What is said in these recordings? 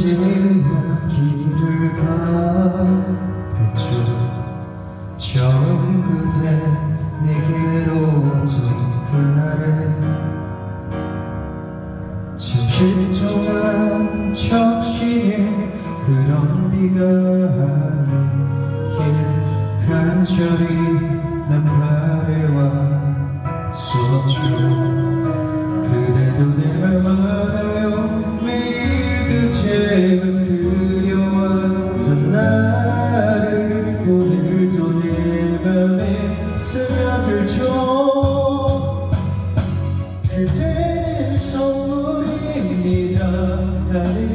제가 길을 가랬죠. 처음 그대 내게로 진 그날에 잠시 동안 적시에 그런 비가 아니길 간절히 난 바래왔었죠 그대는 선물입니다 하늘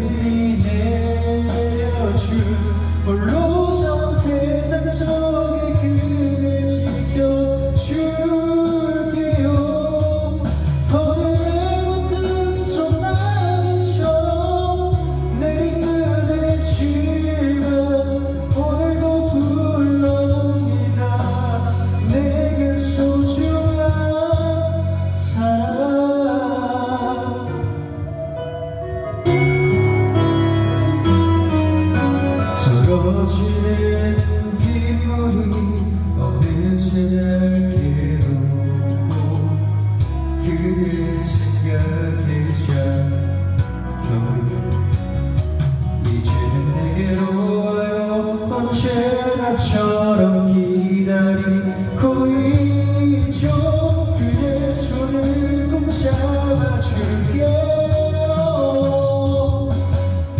언제나처럼 기다리고 있죠 그대 손을 꼭 잡아줄게요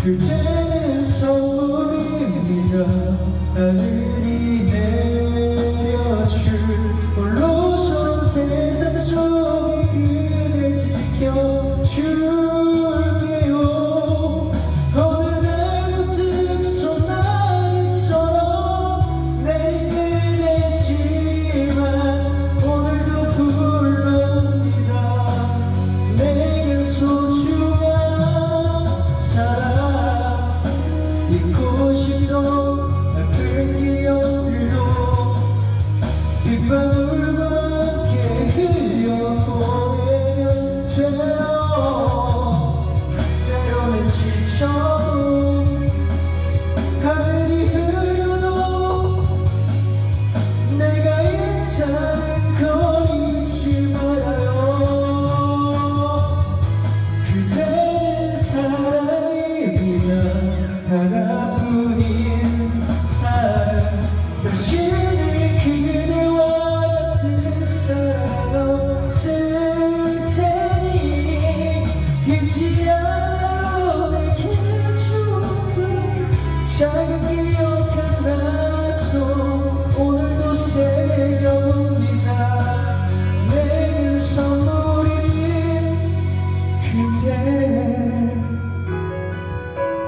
그대는 선물입니다. 하늘이